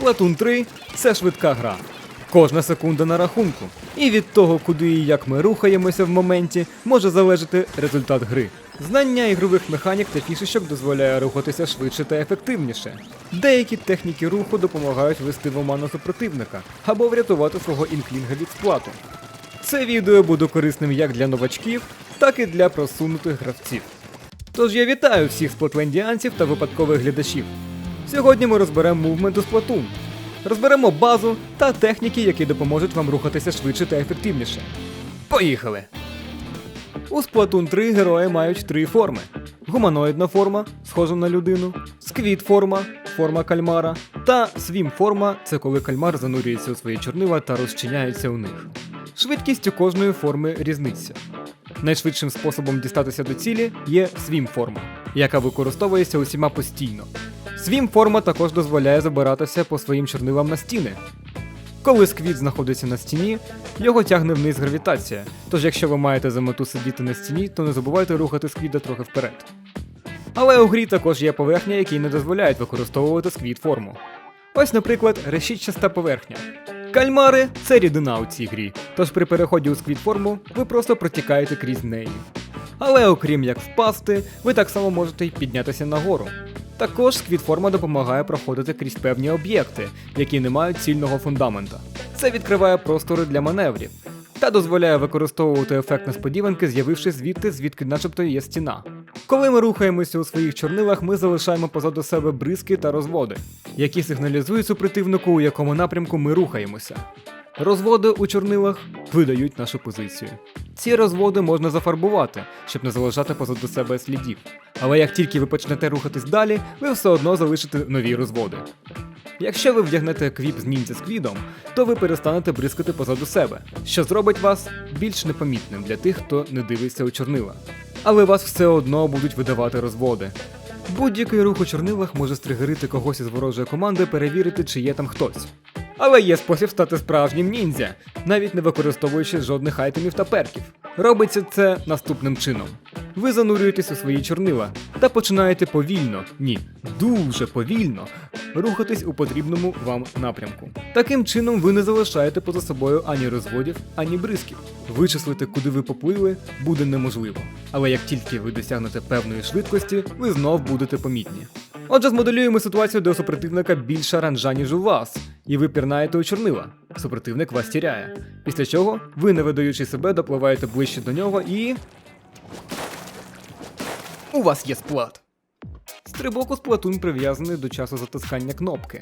Splatoon 3 це швидка гра. Кожна секунда на рахунку. І від того, куди і як ми рухаємося в моменті, може залежати результат гри. Знання ігрових механік та фішечок дозволяє рухатися швидше та ефективніше. Деякі техніки руху допомагають вести в оману супротивника або врятувати свого інклінга від сплату. Це відео буде корисним як для новачків, так і для просунутих гравців. Тож я вітаю всіх сплатлендіанців та випадкових глядачів. Сьогодні ми розберемо мувмент у Splatoon. Розберемо базу та техніки, які допоможуть вам рухатися швидше та ефективніше. Поїхали! У Splatoon 3 герої мають три форми: гуманоїдна форма, схожа на людину, сквіт форма, форма кальмара, та свім форма це коли кальмар занурюється у свої чорнила та розчиняється у них. Швидкість у кожної форми різниця. Найшвидшим способом дістатися до цілі є свім форма, яка використовується усіма постійно. Свім форма також дозволяє забиратися по своїм чорнилам на стіни. Коли сквіт знаходиться на стіні, його тягне вниз гравітація. Тож, якщо ви маєте за мету сидіти на стіні, то не забувайте рухати сквіда трохи вперед. Але у грі також є поверхня, які не дозволяють використовувати сквіт форму. Ось, наприклад, решітчаста поверхня. Кальмари це рідина у цій грі, тож при переході у сквіт форму ви просто протікаєте крізь неї. Але окрім як впасти, ви так само можете й піднятися нагору. Також сквіт-форма допомагає проходити крізь певні об'єкти, які не мають цільного фундамента. Це відкриває простори для маневрів та дозволяє використовувати ефект несподіванки, з'явившись звідти, звідки начебто є стіна. Коли ми рухаємося у своїх чорнилах, ми залишаємо позаду себе бризки та розводи, які сигналізують супротивнику, у якому напрямку ми рухаємося. Розводи у чорнилах видають нашу позицію. Ці розводи можна зафарбувати, щоб не залишати позаду себе слідів. Але як тільки ви почнете рухатись далі, ви все одно залишите нові розводи. Якщо ви вдягнете квіп з ніндзя сквідом, то ви перестанете бризкати позаду себе, що зробить вас більш непомітним для тих, хто не дивиться у чорнила. Але вас все одно будуть видавати розводи. Будь-який рух у чорнилах може стригерити когось із ворожої команди перевірити, чи є там хтось. Але є спосіб стати справжнім ніндзя, навіть не використовуючи жодних айтемів та перків. Робиться це наступним чином. Ви занурюєтесь у свої чорнила та починаєте повільно, ні, дуже повільно рухатись у потрібному вам напрямку. Таким чином ви не залишаєте поза собою ані розводів, ані бризків. Вичислити, куди ви поплили, буде неможливо. Але як тільки ви досягнете певної швидкості, ви знов будете помітні. Отже, змоделюємо ситуацію, де у супротивника більша ранжа, ніж у вас, і ви пірнаєте у чорнила. Супротивник вас тіряє. Після чого ви, не видаючи себе, допливаєте ближче до нього і. У вас є сплат. Стрибок у сплатун прив'язаний до часу затискання кнопки.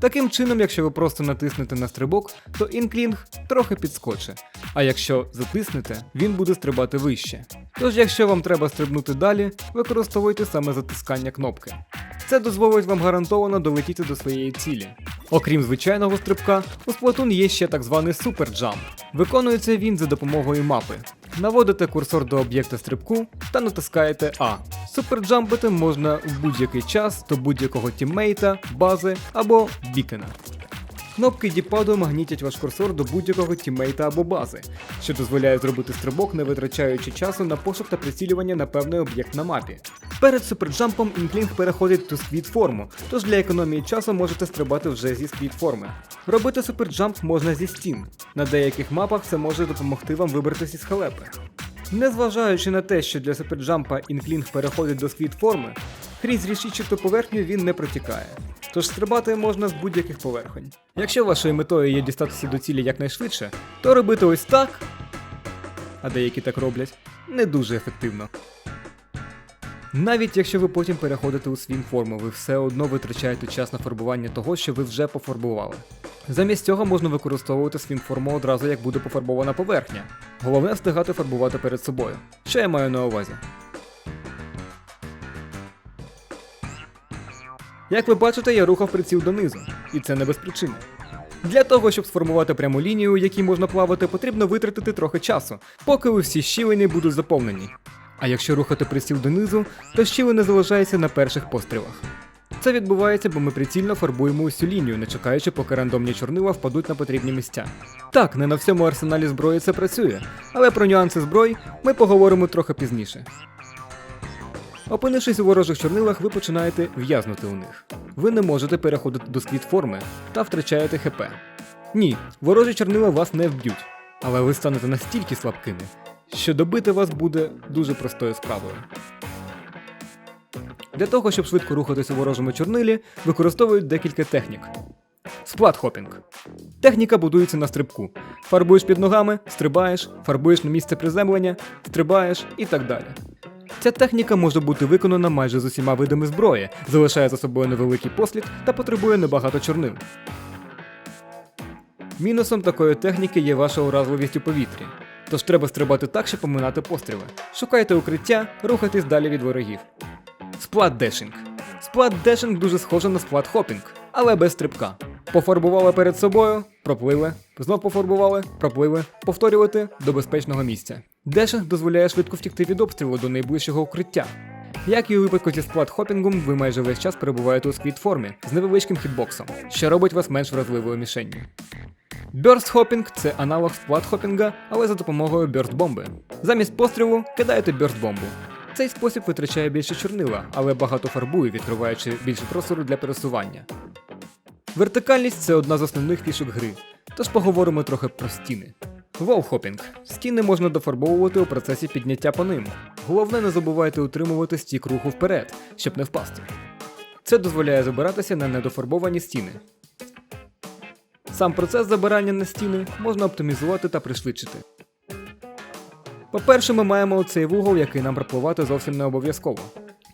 Таким чином, якщо ви просто натиснете на стрибок, то інклінг трохи підскоче, а якщо затиснете, він буде стрибати вище. Тож, якщо вам треба стрибнути далі, використовуйте саме затискання кнопки. Це дозволить вам гарантовано долетіти до своєї цілі. Окрім звичайного стрибка, у Splatoon є ще так званий суперджамп. Виконується він за допомогою мапи. Наводите курсор до об'єкта стрибку та натискаєте А. Суперджампити можна в будь-який час до будь-якого тіммейта, бази або бікена. Кнопки діпаду магнітять ваш курсор до будь-якого тіммейта або бази, що дозволяє зробити стрибок, не витрачаючи часу на пошук та прицілювання на певний об'єкт на мапі. Перед суперджампом інклінг переходить до сквіт форму, тож для економії часу можете стрибати вже зі сквіт форми. Робити суперджамп можна зі стін. На деяких мапах це може допомогти вам вибратися із халепи. Незважаючи на те, що для суперджампа інклінг переходить до сквіт форми, крізь рішічату поверхню він не протікає. Тож стрибати можна з будь-яких поверхонь. Якщо вашою метою є дістатися до цілі якнайшвидше, то робити ось так, а деякі так роблять, не дуже ефективно. Навіть якщо ви потім переходите у свін форму, ви все одно витрачаєте час на фарбування того, що ви вже пофарбували. Замість цього можна використовувати свін форму одразу, як буде пофарбована поверхня. Головне встигати фарбувати перед собою. Що я маю на увазі? Як ви бачите, я рухав приціл донизу, і це не без причини. Для того, щоб сформувати пряму лінію, якій можна плавати, потрібно витратити трохи часу, поки усі щілини будуть заповнені. А якщо рухати приціл донизу, то щілини залишаються на перших пострілах. Це відбувається, бо ми прицільно фарбуємо усю лінію, не чекаючи, поки рандомні чорнила впадуть на потрібні місця. Так, не на всьому арсеналі зброї це працює, але про нюанси зброї ми поговоримо трохи пізніше. Опинившись у ворожих чорнилах, ви починаєте в'язнути у них. Ви не можете переходити до сквіт форми та втрачаєте ХП. Ні, ворожі чорнила вас не вб'ють, але ви станете настільки слабкими, що добити вас буде дуже простою справою. Для того, щоб швидко рухатись у ворожому чорнилі, використовують декілька технік. Сплат-хопінг. Техніка будується на стрибку. Фарбуєш під ногами, стрибаєш, фарбуєш на місце приземлення, стрибаєш і так далі. Ця техніка може бути виконана майже з усіма видами зброї, залишає за собою невеликий послід та потребує небагато чорнил. Мінусом такої техніки є ваша уразливість у повітрі. Тож треба стрибати так, щоб поминати постріли. Шукайте укриття, рухайтесь далі від ворогів. Сплат дешинг. Сплат дешинг дуже схоже на сплат хопінг, але без стрибка. Пофарбували перед собою, проплили, знов пофарбували, проплили, повторювати до безпечного місця. Дешинг дозволяє швидко втікти від обстрілу до найближчого укриття. Як і у випадку зі сплат хопінгом, ви майже весь час перебуваєте у сквіт формі з невеличким хітбоксом, що робить вас менш вразливою мішенню. Hopping – це аналог сплат хопінга, але за допомогою burst бомби. Замість пострілу кидаєте burst бомбу. Цей спосіб витрачає більше чорнила, але багато фарбує, відкриваючи більше простору для пересування. Вертикальність це одна з основних фішок гри, тож поговоримо трохи про стіни. Волхопінг. Стіни можна дофарбовувати у процесі підняття по ним. Головне, не забувайте утримувати стік руху вперед, щоб не впасти. Це дозволяє забиратися на недофарбовані стіни. Сам процес забирання на стіни можна оптимізувати та пришвидшити. По-перше, ми маємо оцей вугол, який нам пропливати зовсім не обов'язково.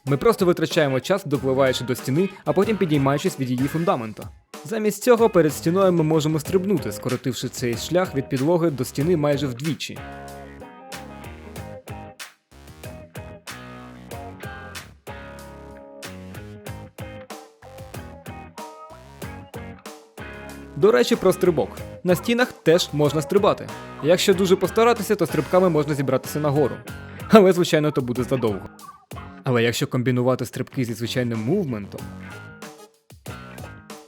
Ми просто витрачаємо час, допливаючи до стіни, а потім підіймаючись від її фундамента. Замість цього перед стіною ми можемо стрибнути, скоротивши цей шлях від підлоги до стіни майже вдвічі. До речі, про стрибок. На стінах теж можна стрибати. Якщо дуже постаратися, то стрибками можна зібратися нагору. Але, звичайно, то буде задовго. Але якщо комбінувати стрибки зі звичайним мувментом,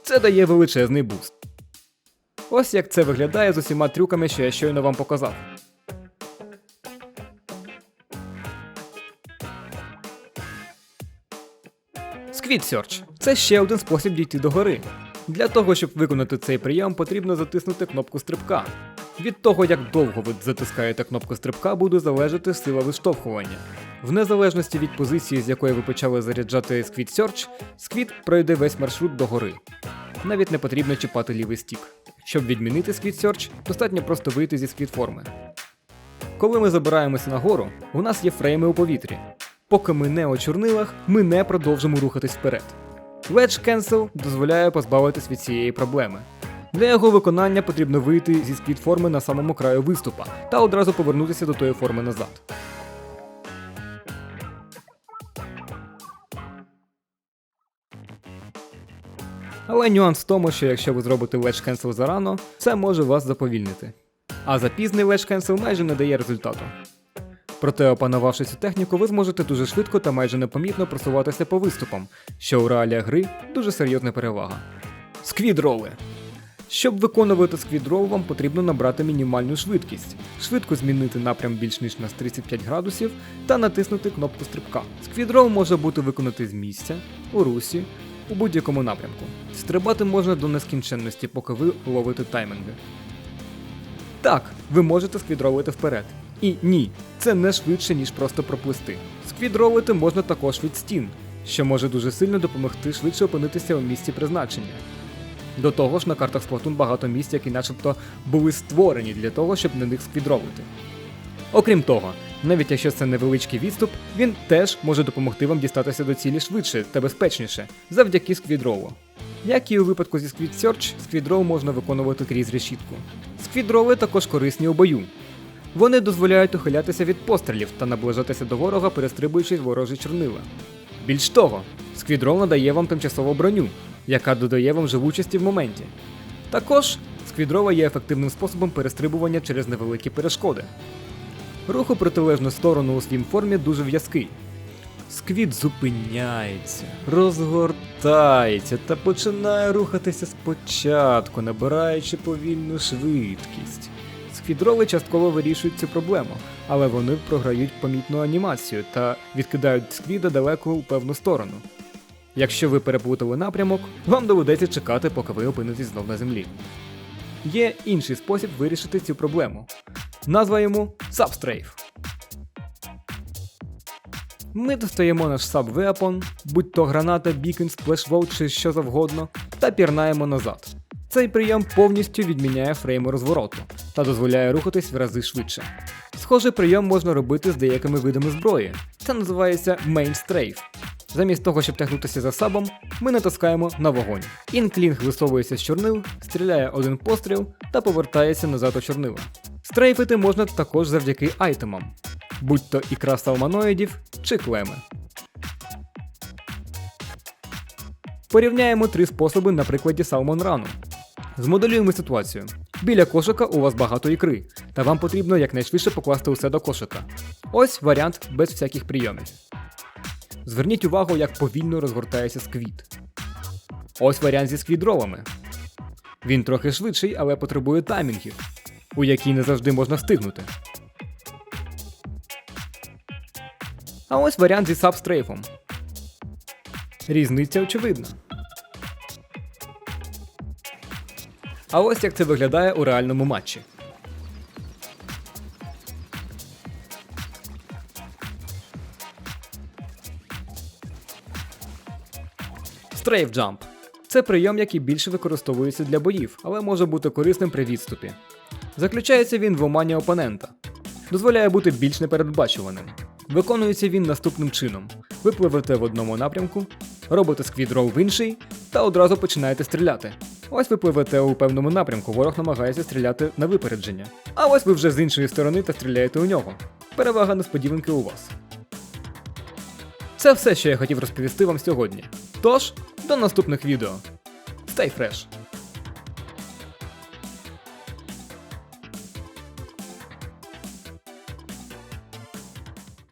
це дає величезний буст. Ось як це виглядає з усіма трюками, що я щойно вам показав. Squid Search – це ще один спосіб дійти до гори. Для того, щоб виконати цей прийом, потрібно затиснути кнопку стрибка. Від того, як довго ви затискаєте кнопку стрибка, буде залежати сила виштовхування. В незалежності від позиції, з якої ви почали заряджати Squid Search, Squid пройде весь маршрут до гори. Навіть не потрібно чіпати лівий стік. Щоб відмінити Squid Search, достатньо просто вийти зі Squid форми. Коли ми забираємося нагору, у нас є фрейми у повітрі. Поки ми не у чорнилах, ми не продовжимо рухатись вперед. Wedge Cancel дозволяє позбавитись від цієї проблеми. Для його виконання потрібно вийти зі спліт форми на самому краю виступа та одразу повернутися до тої форми назад. Але нюанс в тому, що якщо ви зробите Wedge Cancel зарано, це може вас заповільнити. А запізний Wedge Cancel майже не дає результату. Проте, опанувавши цю техніку, ви зможете дуже швидко та майже непомітно просуватися по виступам, що у реаліях гри дуже серйозна перевага. Сквідроли. Щоб виконувати сквідрол, вам потрібно набрати мінімальну швидкість, швидко змінити напрям більш ніж на 35 градусів та натиснути кнопку стрибка. Сквідрол може бути виконати з місця, у русі, у будь-якому напрямку. Стрибати можна до нескінченності, поки ви ловите тайминги. Так, ви можете сквідролити вперед. І ні, це не швидше, ніж просто проплисти. Сквідролити можна також від стін, що може дуже сильно допомогти швидше опинитися у місці призначення. До того ж, на картах Splatoon багато місць, які начебто були створені для того, щоб на них сквідровити. Окрім того, навіть якщо це невеличкий відступ, він теж може допомогти вам дістатися до цілі швидше та безпечніше завдяки сквідрову. Як і у випадку зі Squid Search, сквідрол можна виконувати крізь решітку. Сквідроли також корисні у бою. Вони дозволяють ухилятися від пострілів та наближатися до ворога, перестрибуючи ворожі чорнила. Більш того, сквідрол надає вам тимчасову броню, яка додає вам живучості в моменті. Також сквідрова є ефективним способом перестрибування через невеликі перешкоди. Рух у протилежну сторону у свім формі дуже в'язкий. Сквіт зупиняється, розгортається та починає рухатися спочатку, набираючи повільну швидкість. Фідроли частково вирішують цю проблему, але вони програють помітну анімацію та відкидають сквіда далеко у певну сторону. Якщо ви переплутали напрямок, вам доведеться чекати, поки ви опинитесь знов на землі. Є інший спосіб вирішити цю проблему. Назва йому Substrafe. Ми достаємо наш сабвеапон, будь то граната, бікін, сплешвол чи що завгодно, та пірнаємо назад. Цей прийом повністю відміняє фрейми розвороту та дозволяє рухатись в рази швидше. Схожий прийом можна робити з деякими видами зброї. Це називається Main Strafe. Замість того, щоб тягнутися за сабом, ми натискаємо на вогонь. Інклінг висовується з чорнил, стріляє один постріл та повертається назад у чорнила. Стрейфити можна також завдяки айтемам, будь то ікра салманоїдів чи клеми. Порівняємо три способи на прикладі Salmon Run. Змоделюємо ситуацію. Біля кошика у вас багато ікри, та вам потрібно якнайшвидше покласти усе до кошика. Ось варіант без всяких прийомів. Зверніть увагу, як повільно розгортається сквіт. Ось варіант зі сквідровами. Він трохи швидший, але потребує таймінгів, у які не завжди можна встигнути. А ось варіант зі сабстрейфом. Різниця очевидна. А ось як це виглядає у реальному матчі. Jump. Це прийом, який більше використовується для боїв, але може бути корисним при відступі. Заключається він в омані опонента. Дозволяє бути більш непередбачуваним. Виконується він наступним чином: ви пливете в одному напрямку, робите сквідрол в інший та одразу починаєте стріляти. Ось ви пливете у певному напрямку, ворог намагається стріляти на випередження. А ось ви вже з іншої сторони та стріляєте у нього. Перевага несподіванки у вас. Це все, що я хотів розповісти вам сьогодні. Тож, до наступних відео. Stay fresh!